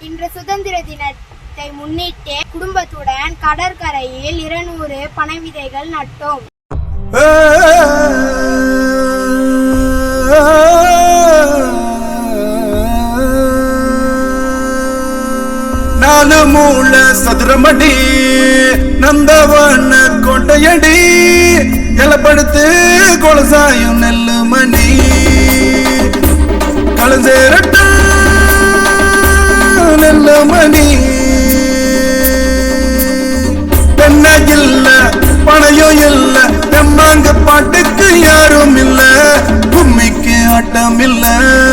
இன்று சுதந்திர தினத்தை முன்னிட்டு குடும்பத்துடன் கடற்கரையில் இருநூறு பனை விதைகள் நட்டோம். நாலு மூல சதுரமடி நந்தவன கொண்டையடி எலப்படுத்து கொலசாயும் நெல்லு بالله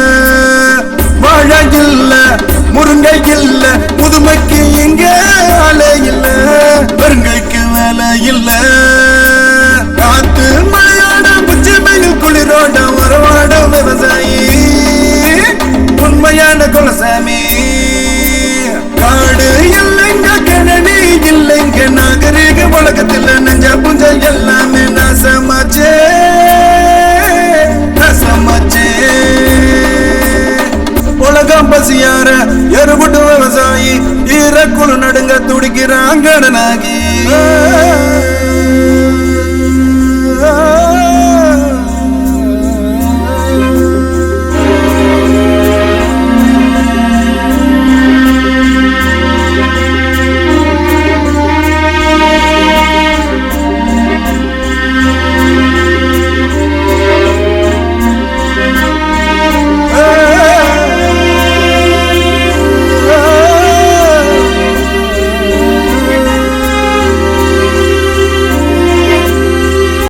யார? பசியார விவசாயி. ஈரக்குழு நடுங்க துடிக்கிறான் கடனாகி